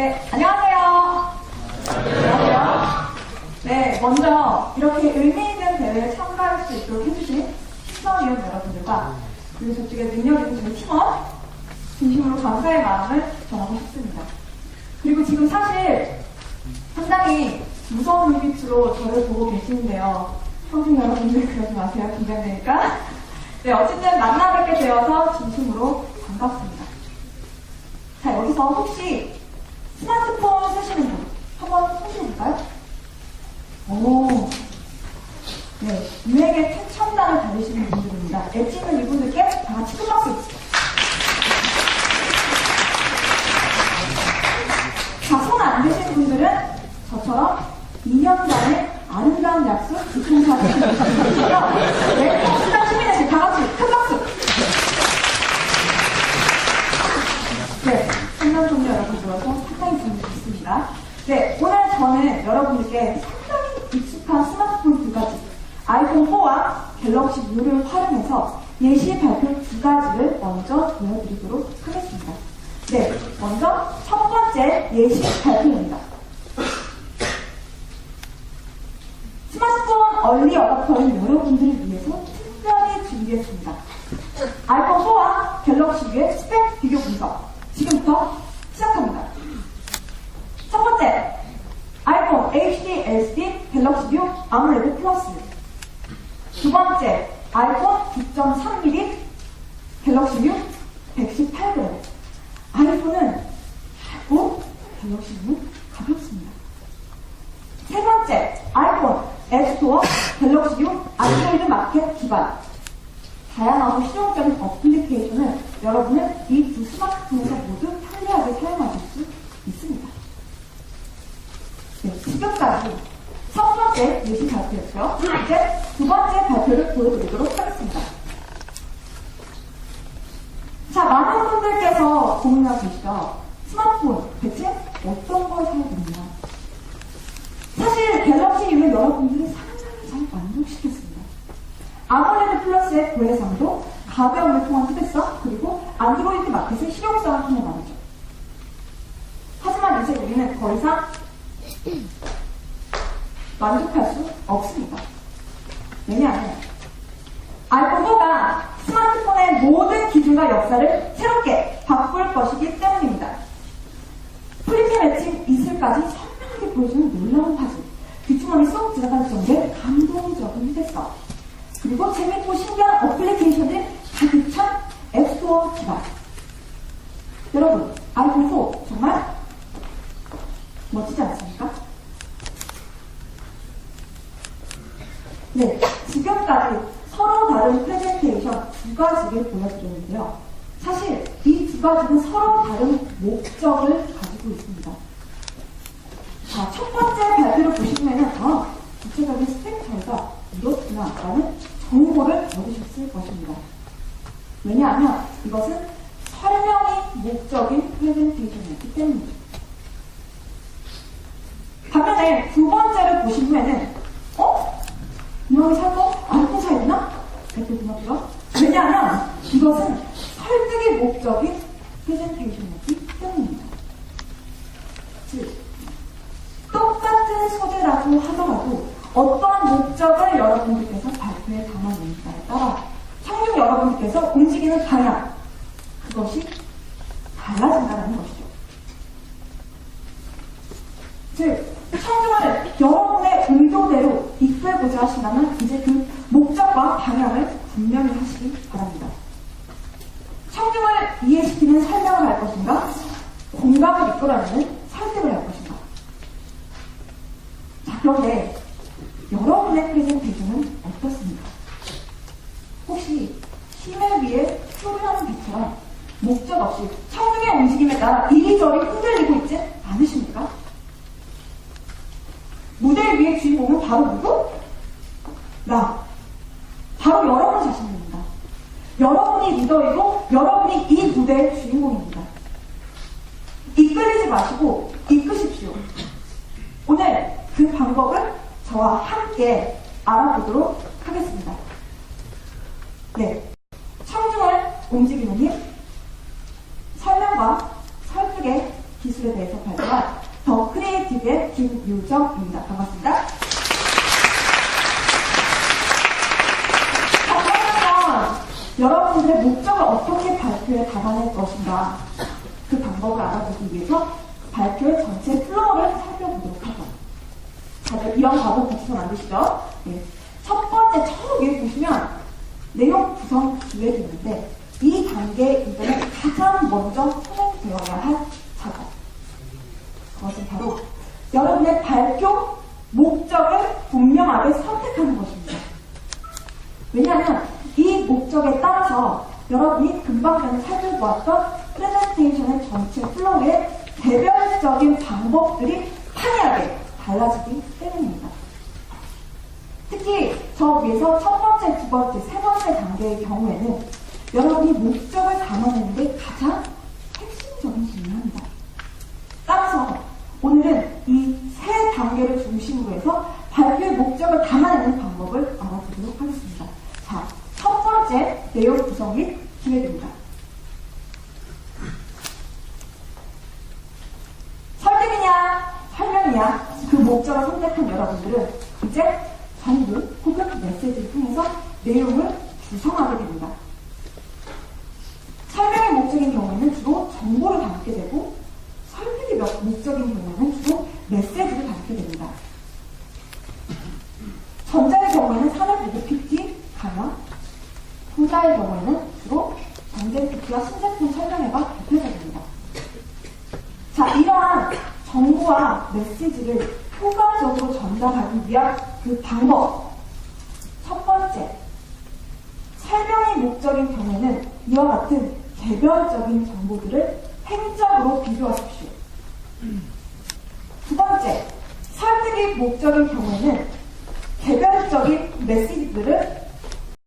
네, 안녕하세요. 안녕하세요. 네, 먼저 이렇게 의미 있는 대회에 참가할 수 있도록 해주신 심사위원 여러분들과 그리고 저쪽에 능력 있는 저희 팀원 진심으로 감사의 마음을 전하고 싶습니다. 그리고 지금 사실 상당히 무서운 눈빛으로 저를 보고 계시는데요. 평생 여러분들 그러지 마세요. 긴장되니까. 네, 어쨌든 만나 뵙게 되어서 진심으로 반갑습니다. 자, 여기서 혹시 스마트폰 쓰시는 분 한번 손들어볼까요? 오. 네, 유행의 최첨단을 달리시는 분들입니다. 엣지는 이분들께 다 같이 큰 박수. 자, 손 안 되신 분들은 저처럼 2년간의 아름다운 약속 기통사를 주시고요. 네, 수장 시민의 다 같이 큰 박수. 네, 상담 여러분 들어서 상당히 도움이 됐습니다. 네, 오늘 저는 여러분들께 상당히 익숙한 스마트폰 두 가지, 아이폰 4와 갤럭시 U를 활용해서 예시 발표 두 가지를 먼저 보여드리도록 하겠습니다. 네, 먼저 첫 번째 예시 발표입니다. 스마트폰 얼리 어답터인 여러분들을 위해서 특별히 준비했습니다. 아이폰 4와 갤럭시 U의 스펙 비교 분석. 지금부터 시작합니다. 첫 번째, 아이폰 HD LCD 갤럭시 U 아무래도 플러스. 두 아이폰 9.3mm 갤럭시 U 118g. 아이폰은 작고 갤럭시 U는 가볍습니다. 세 번째, 아이폰 앱스토어 갤럭시 U 안드로이드 마켓 기반. 다양하고 실용적인 어플리케이션을 여러분은 이 두 스마트폰에서 모두 편리하게 사용하실 수 있습니다. 네, 지금까지 첫 번째 예시 발표였죠. 이제 두 번째 발표를 보여드리도록 하겠습니다. 자, 많은 분들께서 고민하고 계시죠. 스마트폰 대체 어떤 걸 사야 되느냐. 사실 갤럭시 U는 여러분들이 상당히 잘 만족시켰습니다. 아모레드 플러스의 고해상도, 가벼움을 통한 휴대성, 그리고 안드로이드 마켓의 실용성을 통해 말이죠. 하지만 이제 우리는 더 이상 만족할 수 없습니다. 왜냐하면 아이폰 4가 스마트폰의 모든 기준과 역사를 새롭게 바꿀 것이기 때문입니다. 프리티 매칭 이슬까지 선명하게 보여주는 놀라운 파즈, 뒷주머니 쏙 들어갈 정도의 감동적인 휴대성, 그리고 재밌고 신기한 어플리케이션을 가득 찬 앱스토어 기반. 여러분, 아이폰 4 정말 멋지지 않습니까? 네, 지금까지 서로 다른 프레젠테이션 두 가지를 보여드렸는데요. 사실 이 두 가지는 서로 다른 목적을 가지고 있습니다. 자, 첫 번째 발표를 보시면은 아, 구체적인 스펙 차이가 이렇구나 라는 정보를 얻으셨을 것입니다. 왜냐하면 이것은 설명이 목적인 프레젠테이션이었기 때문입니다. 반면에 두 번째를 보시면은 어? 이놈이 살거 아이폰 사였나? 이렇게 생각해요. 왜냐하면 이것은 설득의 목적인 프레젠테이션이었기 때문입니다. 즉, 똑같은 소재라고 하더라도 어떠한 목적을 여러분들께서 발표에 담아내느냐에 따라 청중 여러분들께서 움직이는 방향, 그것이 달라진다는 것이죠. 즉, 청중을 여러분의 의도대로 이끌고자 하신다면 이제 그 목적과 방향을 분명히 하시기 바랍니다. 청중을 이해시키는 설명을 할 것인가? 공감을 이끌어내는 설득을 할 것인가? 자, 그런데 여러분의 프레젠테이션은 어떻습니까? 혹시 힘에 비해 소리하는 빛처럼 목적 없이 청중의 움직임에 따라 이리저리 흔들리고 있지 않으십니까? 무대 위의 주인공은 바로 누구? 나. 바로 여러분 자신입니다. 여러분이 리더이고 여러분이 이 무대의 주인공입니다. 이끌리지 마시고 이끄십시오. 오늘 그 방법을 저와 함께 알아보도록 하겠습니다. 네. 청중을 움직이는 힘, 설명과 설득의 기술에 대해서 발표한 여러분들의 목적을 어떻게 발표에 담아낼 것인가 그 방법을 알아보기 위해서 발표의 전체 플로어를 살펴보도록 하죠. 다들 이런 과목 구치서 만드시죠? 네. 첫 번째 처음 위에 보시면 내용 구성 기획이 있는데 이 단계에 이번에 가장 먼저 진행되어야 할 작업. 그것은 바로 여러분의 발표 목적을 분명하게 선택하는 것입니다. 왜냐하면 이 목적에 따라서 여러분이 금방 전에 살펴보았던 프레젠테이션의 전체 플로우의 개별적인 방법들이 판이하게 달라지기 때문입니다. 특히 저 위에서 첫 번째, 두 번째, 세 번째 단계의 경우에는 여러분이 목적을 담아내는 게 가장 핵심적인 질문입니다. 따라서 오늘은 이 세 단계를 중심으로 해서 발표의 목적을 담아내는 방법을 알아보도록 하겠습니다. 자, 첫 번째 내용 구성 및 기획입니다. 설득이냐, 설명이냐, 그 목적을 선택한 여러분들은 이제 정보 혹은 메시지를 통해서 내용을 구성하게 됩니다. 설명의 목적인 경우에는 주로 정보를 담게 되고 설득의 목- 목적인 경우에는 주로 메시지를 담게 됩니다. 전자의 경우에는 산업 보고 PT, 강연, 후자의 경우에는 주로 PT와 신제품 설명회가 대표적입니다. 자, 이러한 정보와 메시지를 효과적으로 전달하기 위한 그 방법. 첫 번째, 설명의 목적인 경우에는 이와 같은 개별적인 정보들을 행적으로 비교하십시오. 두 번째, 설득의 목적인 경우에는 개별적인 메시지들을